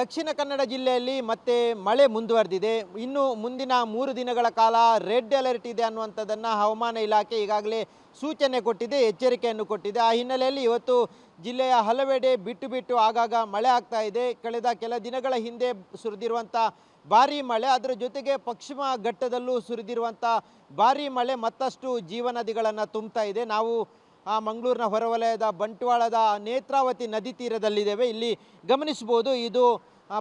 ದಕ್ಷಿಣ ಕನ್ನಡ ಜಿಲ್ಲೆಯಲ್ಲಿ ಮತ್ತೆ ಮಳೆ ಮುಂದುವರೆದಿದೆ. ಇನ್ನು ಮುಂದಿನ ಮೂರು ದಿನಗಳ ಕಾಲ ರೆಡ್ ಅಲರ್ಟ್ ಇದೆ ಅನ್ನುವಂಥದ್ದನ್ನು ಹವಾಮಾನ ಇಲಾಖೆ ಈಗಾಗಲೇ ಸೂಚನೆ ಕೊಟ್ಟಿದೆ, ಎಚ್ಚರಿಕೆಯನ್ನು ಕೊಟ್ಟಿದೆ. ಆ ಹಿನ್ನೆಲೆಯಲ್ಲಿ ಇವತ್ತು ಜಿಲ್ಲೆಯ ಹಲವೆಡೆ ಬಿಟ್ಟು ಬಿಟ್ಟು ಆಗಾಗ ಮಳೆ ಆಗ್ತಾ ಇದೆ. ಕಳೆದ ಕೆಲ ದಿನಗಳ ಹಿಂದೆ ಸುರಿದಿರುವಂಥ ಭಾರೀ ಮಳೆ, ಅದರ ಜೊತೆಗೆ ಪಶ್ಚಿಮ ಘಟ್ಟದಲ್ಲೂ ಸುರಿದಿರುವಂಥ ಭಾರೀ ಮಳೆ ಮತ್ತಷ್ಟು ಜೀವನದಿಗಳನ್ನು ತುಂಬ್ತಾ ಇದೆ. ನಾವು ಆ ಮಂಗಳೂರಿನ ಹೊರವಲಯದ ಬಂಟ್ವಾಳದ ನೇತ್ರಾವತಿ ನದಿ ತೀರದಲ್ಲಿದ್ದೇವೆ. ಇಲ್ಲಿ ಗಮನಿಸಬಹುದು, ಇದು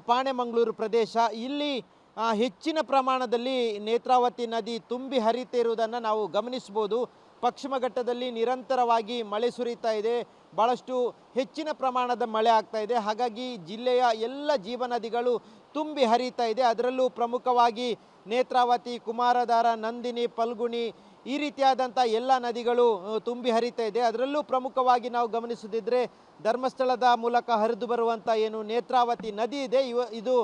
ಪಾಣೆಮಂಗಳೂರು ಪ್ರದೇಶ. ಇಲ್ಲಿ ಹೆಚ್ಚಿನ ಪ್ರಮಾಣದಲ್ಲಿ ನೇತ್ರಾವತಿ ನದಿ ತುಂಬಿ ಹರಿತಿರುವುದನ್ನು ನಾವು ಗಮನಿಸ್ಬೋದು ಪಶ್ಚಿಮ ಘಟ್ಟದಲ್ಲಿ ನಿರಂತರವಾಗಿ ಮಳೆ ಸುರಿತಾ ಇದೆ. ಭಾಳಷ್ಟು ಹೆಚ್ಚಿನ ಪ್ರಮಾಣದ ಮಳೆ ಆಗ್ತಾ ಇದೆ. ಹಾಗಾಗಿ ಜಿಲ್ಲೆಯ ಎಲ್ಲ ಜೀವನದಿಗಳು ತುಂಬಿ ಹರಿತಾ ಇದೆ. ಅದರಲ್ಲೂ ಪ್ರಮುಖವಾಗಿ ನೇತ್ರಾವತಿ, ಕುಮಾರಧಾರ, ನಂದಿನಿ ಫಲ್ಗುಣಿ ಈ ರೀತಿಯಾದಂಥ ಎಲ್ಲ ನದಿಗಳು ತುಂಬಿ ಹರಿತಾ ಇದೆ. ಅದರಲ್ಲೂ ಪ್ರಮುಖವಾಗಿ ನಾವು ಗಮನಿಸುತ್ತಿದ್ದರೆ ಧರ್ಮಸ್ಥಳದ ಮೂಲಕ ಹರಿದು ಬರುವಂಥ ಏನು ನೇತ್ರಾವತಿ ನದಿ ಇದೆ. ಇವ, ಇದು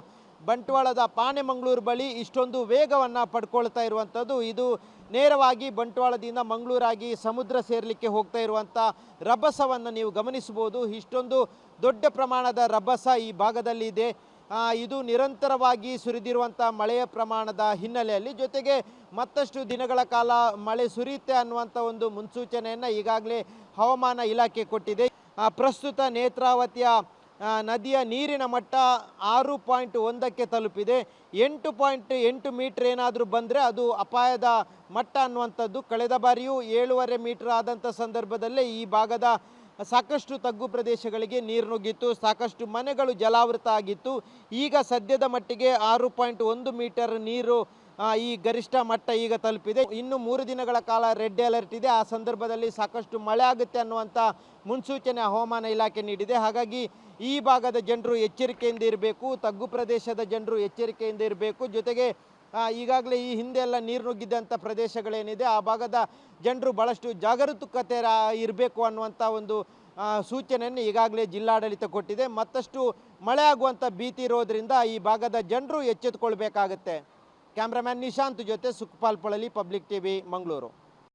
ಬಂಟ್ವಾಳದ ಪಾನೆಮಂಗಳೂರು ಬಳಿ ಇಷ್ಟೊಂದು ವೇಗವನ್ನು ಪಡ್ಕೊಳ್ತಾ ಇರುವಂಥದ್ದು. ಇದು ನೇರವಾಗಿ ಬಂಟ್ವಾಳದಿಂದ ಮಂಗಳೂರಾಗಿ ಸಮುದ್ರ ಸೇರಲಿಕ್ಕೆ ಹೋಗ್ತಾ ಇರುವಂಥ ರಭಸವನ್ನು ನೀವು ಗಮನಿಸ್ಬೋದು ಇಷ್ಟೊಂದು ದೊಡ್ಡ ಪ್ರಮಾಣದ ರಭಸ ಈ ಭಾಗದಲ್ಲಿ ಇದೆ. ಇದು ನಿರಂತರವಾಗಿ ಸುರಿದಿರುವಂಥ ಮಳೆಯ ಪ್ರಮಾಣದ ಹಿನ್ನೆಲೆಯಲ್ಲಿ ಜೊತೆಗೆ ಮತ್ತಷ್ಟು ದಿನಗಳ ಕಾಲ ಮಳೆ ಸುರಿಯುತ್ತೆ ಅನ್ನುವಂಥ ಒಂದು ಮುನ್ಸೂಚನೆಯನ್ನು ಈಗಾಗಲೇ ಹವಾಮಾನ ಇಲಾಖೆ ಕೊಟ್ಟಿದೆ. ಪ್ರಸ್ತುತ ನೇತ್ರಾವತಿಯ ನದಿಯ ನೀರಿನ ಮಟ್ಟ ಆರು ಪಾಯಿಂಟ್ ಒಂದಕ್ಕೆ ತಲುಪಿದೆ. ಎಂಟು ಪಾಯಿಂಟ್ ಎಂಟು ಮೀಟ್ರ್ ಏನಾದರೂ ಬಂದರೆ ಅದು ಅಪಾಯದ ಮಟ್ಟ ಅನ್ನುವಂಥದ್ದು. ಕಳೆದ ಬಾರಿಯೂ ಏಳುವರೆ ಮೀಟ್ರ್ ಆದಂಥ ಸಂದರ್ಭದಲ್ಲೇ ಈ ಭಾಗದ ಸಾಕಷ್ಟು ತಗ್ಗು ಪ್ರದೇಶಗಳಿಗೆ ನೀರು ನುಗ್ಗಿತ್ತು, ಸಾಕಷ್ಟು ಮನೆಗಳು ಜಲಾವೃತ ಆಗಿತ್ತು. ಈಗ ಸದ್ಯದ ಮಟ್ಟಿಗೆ ಆರು ಪಾಯಿಂಟ್ ಒಂದು ಮೀಟರ್ ನೀರು ಈ ಗರಿಷ್ಠ ಮಟ್ಟ ಈಗ ತಲುಪಿದೆ. ಇನ್ನು ಮೂರು ದಿನಗಳ ಕಾಲ ರೆಡ್ ಅಲರ್ಟ್ ಇದೆ. ಆ ಸಂದರ್ಭದಲ್ಲಿ ಸಾಕಷ್ಟು ಮಳೆ ಆಗುತ್ತೆ ಅನ್ನುವಂಥ ಮುನ್ಸೂಚನೆ ಹವಾಮಾನ ಇಲಾಖೆ ನೀಡಿದೆ. ಹಾಗಾಗಿ ಈ ಭಾಗದ ಜನರು ಎಚ್ಚರಿಕೆಯಿಂದ ಇರಬೇಕು, ತಗ್ಗು ಪ್ರದೇಶದ ಜನರು ಎಚ್ಚರಿಕೆಯಿಂದ ಇರಬೇಕು. ಜೊತೆಗೆ ಈಗಾಗಲೇ ಈ ಹಿಂದೆ ಎಲ್ಲ ನೀರು ನುಗ್ಗಿದ್ದಂಥ ಪ್ರದೇಶಗಳೇನಿದೆ, ಆ ಭಾಗದ ಜನರು ಭಾಳಷ್ಟು ಜಾಗರೂಕತೆ ಇರಬೇಕು ಅನ್ನುವಂಥ ಒಂದು ಸೂಚನೆಯನ್ನು ಈಗಾಗಲೇ ಜಿಲ್ಲಾಡಳಿತ ಕೊಟ್ಟಿದೆ. ಮತ್ತಷ್ಟು ಮಳೆ ಆಗುವಂಥ ಭೀತಿ ಇರೋದರಿಂದ ಈ ಭಾಗದ ಜನರು ಎಚ್ಚೆತ್ತುಕೊಳ್ಬೇಕಾಗತ್ತೆ ಕ್ಯಾಮ್ರಾಮ್ಯಾನ್ ನಿಶಾಂತ್ ಜೊತೆ ಸುಖಪಾಲ್ ಪಳಲಿ, ಪಬ್ಲಿಕ್ ಟಿವಿ, ಮಂಗಳೂರು.